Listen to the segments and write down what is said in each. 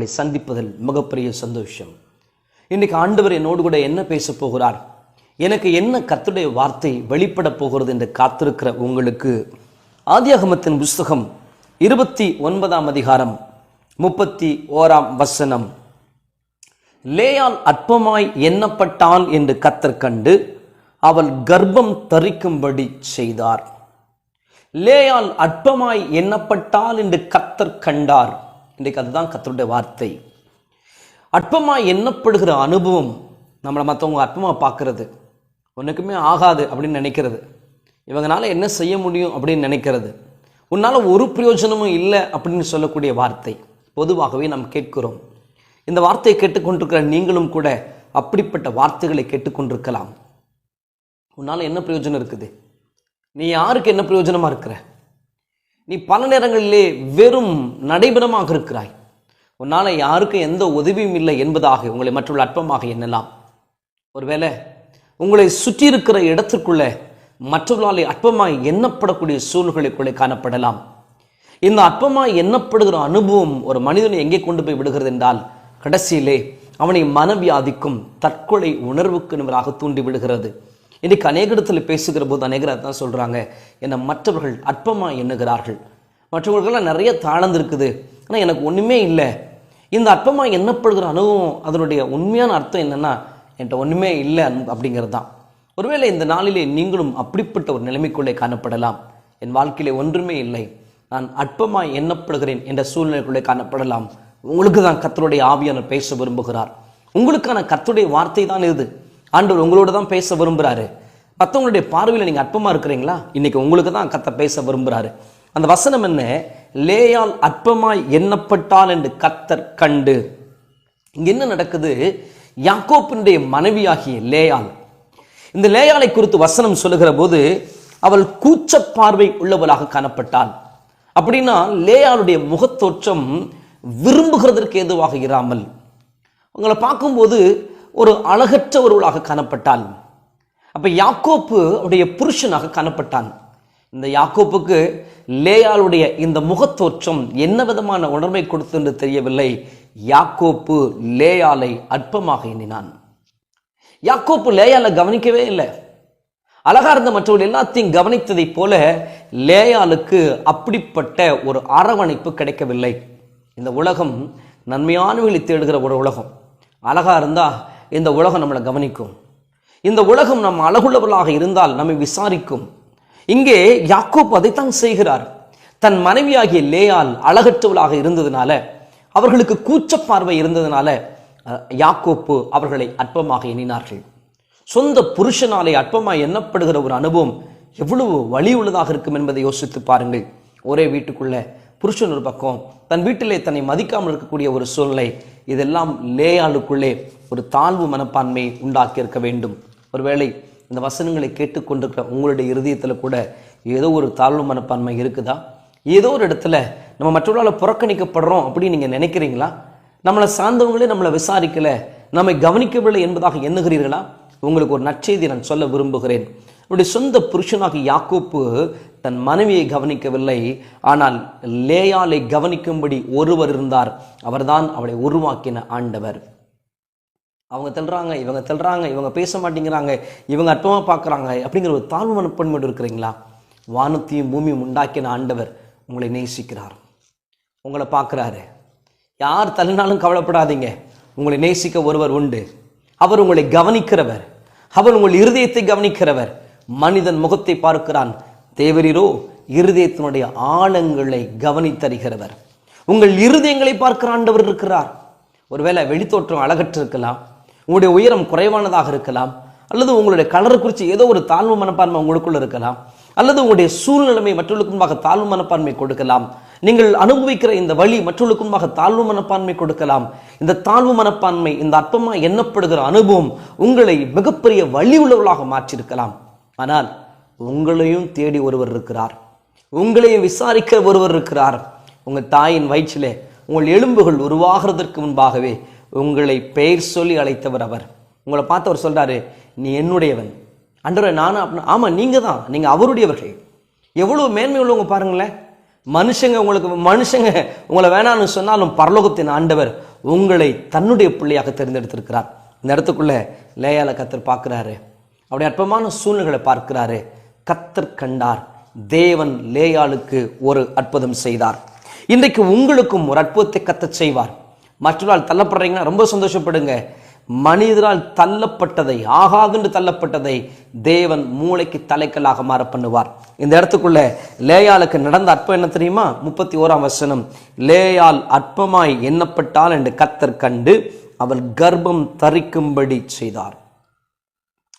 உங்களை சந்திப்பதில் மிகப்பெரிய சந்தோஷம். இன்னைக்கு ஆண்டவர் என்னோடு கூட என்ன பேச போகிறார்? எனக்கு என்ன கத்துடைய வார்த்தை வெளிப்பட போகிறது என்று காத்திருக்கிற உங்களுக்கு ஆதியாகமத்தின் புஸ்தகம் இருபத்தி ஒன்பதாம் அதிகாரம் முப்பத்தி ஓராம் வசனம். லேயால் அற்பமாய் எண்ணப்பட்டான் என்று கத்தர் கண்டு அவள் கர்ப்பம் தரிக்கும்படி செய்தார். லேயால் அற்பமாய் எண்ணப்பட்டால் என்று கத்தர் கண்டார். இன்றைக்கு அதுதான் கத்தருடைய வார்த்தை. அற்பமாக எண்ணப்படுகிற அனுபவம் நம்மளை மற்றவங்க அற்பமாக பார்க்கறது. ஒன்றுக்குமே ஆகாது அப்படின்னு நினைக்கிறது. இவங்களால என்ன செய்ய முடியும் அப்படின்னு நினைக்கிறது. உன்னால் ஒரு பிரயோஜனமும் இல்லை அப்படின்னு சொல்லக்கூடிய வார்த்தை. பொதுவாகவே நாம் கேட்கிறோம். இந்த வார்த்தையை கேட்டுக்கொண்டிருக்கிற நீங்களும் கூட அப்படிப்பட்ட வார்த்தைகளை கேட்டுக்கொண்டிருக்கலாம். உன்னால் என்ன பிரயோஜனம் இருக்குது? நீ யாருக்கு என்ன பிரயோஜனமாக இருக்கிற? நீ பல நேரங்களிலே வெறும் நடைபெறமாக இருக்கிறாய். உன்னால் யாருக்கும் எந்த உதவியும் இல்லை என்பதாக உங்களை மற்றவர்கள் அற்பமாக எண்ணலாம். ஒருவேளை உங்களை சுற்றி இருக்கிற இடத்திற்குள்ளே மற்றவர்களாலே அற்பமாய் எண்ணப்படக்கூடிய சூழ்நிலைக்குள்ளே காணப்படலாம். இந்த அற்பமாய் எண்ணப்படுகிற அனுபவம் ஒரு மனிதனை எங்கே கொண்டு போய் விடுகிறது என்றால் கடைசியிலே அவனை மனவியாதிக்கும் தற்கொலை உணர்வுக்கு நிவராக தூண்டி விடுகிறது. இன்றைக்கு அநேக இடத்துல பேசுகிற போது அநேகர் தான் சொல்கிறாங்க என்னை மற்றவர்கள் அற்பமாக எண்ணுகிறார்கள். மற்றவர்களுக்கெல்லாம் நிறைய தாழ்ந்து இருக்குது. ஆனால் எனக்கு ஒன்றுமே இல்லை. இந்த அற்பமாக எண்ணப்படுகிற அனுபவம் அதனுடைய உண்மையான அர்த்தம் என்னன்னா என்கிட்ட ஒன்றுமே இல்லை அப்படிங்கிறது தான். ஒருவேளை இந்த நாளிலே நீங்களும் அப்படிப்பட்ட ஒரு நிலைமைக்குள்ளே காணப்படலாம். என் வாழ்க்கையிலே ஒன்றுமே இல்லை. நான் அற்பமாக எண்ணப்படுகிறேன் என்ற சூழ்நிலைக்குள்ளே காணப்படலாம். உங்களுக்கு தான் கத்தருடைய ஆவியான பேச விரும்புகிறார். உங்களுக்கான கத்தருடைய வார்த்தை தான் இது. ஆண்டவர் உங்களோட தான் பேச விரும்புகிறாரு மற்றவங்களுடைய பார்வையில் நீங்கள் அற்பமாக இருக்கிறீங்களா? இன்னைக்கு உங்களுக்கு தான் கத்த பேச விரும்புகிறாரு அந்த வசனம் என்ன? லேயால் அற்பமாய் எண்ணப்பட்டால் என்று கத்தர் கண்டு. இங்கே என்ன நடக்குது? யாக்கோப்பினுடைய மனைவியாகிய லேயால் இந்த லேயாலை குறித்து வசனம் சொல்லுகிற போது அவள் கூச்ச பார்வை உள்ளவளாக காணப்பட்டாள். அப்படின்னா லேயாளுடைய முகத்தோற்றம் விரும்புகிறதற்கு ஏதுவாக இராமல். உங்களை பார்க்கும்போது ஒரு அழகற்றவர்களாக காணப்பட்டான். அப்போ யாக்கோப்பு அவருடைய புருஷனாக காணப்பட்டான். இந்த யாக்கோப்புக்கு லேயாளுடைய இந்த முகத்தோற்றம் என்ன விதமான உணர்வை கொடுத்து என்று தெரியவில்லை. யாக்கோப்பு லேயாலை அற்பமாக எண்ணினான். யாக்கோப்பு லேயாலை கவனிக்கவே இல்லை. அழகா இருந்த மற்றவர்கள் எல்லாத்தையும் கவனித்ததைப் போல லேயாளுக்கு அப்படிப்பட்ட ஒரு அரவணைப்பு கிடைக்கவில்லை. இந்த உலகம் நன்மையானவர்களை தேடுகிற ஒரு உலகம். அழகா இருந்தா இந்த உலகம் நம்மளை கவனிக்கும். இந்த உலகம் நம் அழகுள்ளவர்களாக இருந்தால் நம்மை விசாரிக்கும். இங்கே யாக்கோப் அதைத்தான் செய்கிறார். தன் மனைவியாகிய லேயால் அழகற்றவளாக இருந்ததுனால அவர்களுக்கு கூச்ச பார்வை இருந்ததுனால அஹ், யாக்கோப்பு அவர்களை அற்பமாக எண்ணினார்கள். சொந்த புருஷனாலே அற்பமாய் எண்ணப்படுகிற ஒரு அனுபவம் எவ்வளவு வலி உள்ளதாக இருக்கும் என்பதை யோசித்து பாருங்கள். ஒரே வீட்டுக்குள்ள புருஷன் ஒரு பக்கம் தன் வீட்டிலே தன்னை மதிக்காமல் இருக்கக்கூடிய ஒரு சூழ்நிலை இதெல்லாம் லேயாளுக்குள்ளே ஒரு தாழ்வு மனப்பான்மை உண்டாக்கி இருக்க வேண்டும். ஒருவேளை இந்த வசனங்களை கேட்டுக்கொண்டிருக்கிற உங்களுடைய இருதயத்தில் கூட ஏதோ ஒரு தாழ்வு மனப்பான்மை இருக்குதா? ஏதோ ஒரு இடத்துல நம்ம மற்றவர்களால் புறக்கணிக்கப்படுறோம் அப்படின்னு நீங்கள் நினைக்கிறீங்களா? நம்மளை சார்ந்தவங்களே நம்மளை விசாரிக்கலை நம்மை கவனிக்கவில்லை என்பதாக எண்ணுகிறீர்களா? உங்களுக்கு ஒரு நற்செய்தி நான் சொல்ல விரும்புகிறேன். அவருடைய சொந்த புருஷனாக யாக்கோப்பு தன் மனைவியை கவனிக்கவில்லை. ஆனால் லேயாலை கவனிக்கும்படி ஒருவர் இருந்தார். அவர்தான் அவளை உருவாக்கின ஆண்டவர். அவங்க தள்ளுறாங்க இவங்க தள்ளுறாங்க இவங்க பேச மாட்டேங்கிறாங்க இவங்க அற்பமாக பார்க்குறாங்க அப்படிங்கிற ஒரு தாழ்வு மனப்பான்மையோடு இருக்கிறீங்களா? வானத்தையும் பூமியும் உண்டாக்கின ஆண்டவர் உங்களை நேசிக்கிறார். உங்களை பார்க்குறாரு. யார் தள்ளினாலும் கவலைப்படாதீங்க. உங்களை நேசிக்க ஒருவர் உண்டு. அவர் உங்களை கவனிக்கிறவர். அவர் உங்கள் இருதயத்தை கவனிக்கிறவர். மனிதன் முகத்தை பார்க்கிறான். தேவரீரோ இருதயத்தினுடைய ஆழங்களை கவனித்தறிகிறவர். உங்கள் இருதயங்களை பார்க்கிற ஆண்டவர் இருக்கிறார். ஒருவேளை வெளித்தோற்றம் அழகற்றிருக்கலாம். உங்களுடைய உயரம் குறைவானதாக இருக்கலாம். அல்லது உங்களுடைய கலர் குறித்து ஏதோ ஒரு தாழ்வு மனப்பான்மை உங்களுக்குள்ள இருக்கலாம். அல்லது உங்களுடைய சூழ்நிலைமை மற்றவர்களுக்கு முன்பாக தாழ்வு மனப்பான்மை கொடுக்கலாம். நீங்கள் அனுபவிக்கிற இந்த வழி மற்றவர்களுக்கு முன்பாக தாழ்வு மனப்பான்மை கொடுக்கலாம். இந்த தாழ்வு மனப்பான்மை இந்த அற்பமா எண்ணப்படுகிற அனுபவம் உங்களை மிகப்பெரிய வழி உள்ளவர்களாக மாற்றியிருக்கலாம். ஆனால் உங்களையும் தேடி ஒருவர் இருக்கிறார். உங்களையும் விசாரிக்க ஒருவர் இருக்கிறார். உங்கள் தாயின் வயிற்றிலே உங்கள் எலும்புகள் உருவாகிறதற்கு முன்பாகவே உங்களை பெயர் சொல்லி அழைத்தவர் அவர். உங்களை பார்த்தவர் சொல்றாரு நீ என்னுடையவன். அன்றரை நானும் அப்படின்னா ஆமாம் நீங்க தான் நீங்கள் அவருடையவர்கள். எவ்வளவு மேன்மை உள்ளவங்க பாருங்களேன். மனுஷங்க உங்களுக்கு மனுஷங்க உங்களை வேணாம்னு சொன்னாலும் பரலோகத்தின் ஆண்டவர் உங்களை தன்னுடைய பிள்ளையாக தேர்ந்தெடுத்திருக்கிறார். இந்த இடத்துக்குள்ளே லேயால கத்தர் பார்க்குறாரு. அவருடைய அற்பமான சூழ்நிலைகளை பார்க்கிறாரு. கத்தர் கண்டார். தேவன் லேயாளுக்கு ஒரு அற்புதம் செய்தார். இன்றைக்கு உங்களுக்கும் ஒரு அற்புதத்தை கத்த செய்வார். மற்றொரு தள்ளப்படுறீங்கன்னா ரொம்ப சந்தோஷப்படுங்க. மனிதரால் தள்ளப்பட்டதை ஆகாதுன்று தள்ளப்பட்டதை தேவன் மூளைக்கு தலைக்கலாக மாற பண்ணுவார். இந்த இடத்துக்குள்ள லேயாளுக்கு நடந்த அற்பம் என்ன தெரியுமா? முப்பத்தி ஓராம் வசனம். லேயால் அற்பமாய் எண்ணப்பட்டால் என்று கத்தர் கண்டு அவள் கர்ப்பம் தரிக்கும்படி செய்தார்.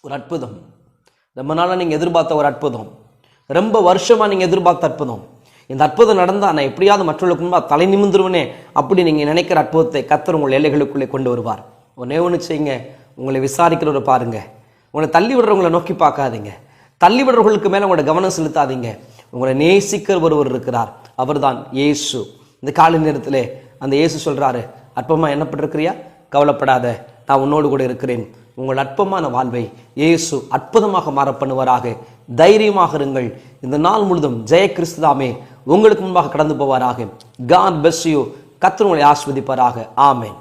ஒரு அற்புதம். ரொம்ப நாளாக நீங்கள் எதிர்பார்த்த ஒரு அற்புதம். ரொம்ப வருஷமாக நீங்கள் எதிர்பார்த்த அற்புதம். இந்த அற்புதம் நடந்தால் நான் எப்படியாவது மற்றவர்களுக்கு முன்பாக தலை நிமிந்துருவனே அப்படி நீங்கள் நினைக்கிற அற்புதத்தை கத்தர் உங்கள் எல்லைகளுக்குள்ளே கொண்டு வருவார். ஒன்னே ஒன்று செய்யுங்க. உங்களை விசாரிக்கிறவரை பாருங்கள் உங்களை தள்ளி விடுறவங்களை நோக்கி பார்க்காதீங்க. தள்ளி விடுறவர்களுக்கு மேலே உங்களோட கவனம் செலுத்தாதீங்க. உங்களை நேசிக்கிற ஒருவர் இருக்கிறார். அவர்தான் இயேசு. இந்த காலை நேரத்தில் அந்த இயேசு சொல்கிறாரு அற்பமாக என்ன எண்ணப்பட்டிருக்கிறியா? கவலைப்படாத. நான் உன்னோடு கூட இருக்கிறேன். உங்கள் அற்பமான வாழ்வை இயேசு அற்புதமாக மாற பண்ணுவாராக. தைரியமாக இருங்கள். இந்த நாள் முழுதும் ஜெய கிறிஸ்துதாமே உங்களுக்கு முன்பாக கடந்து போவாராக. காட் பெஸ் யூ கர்த்தர் ஆஸ்வதிப்பாராக ஆமேன்.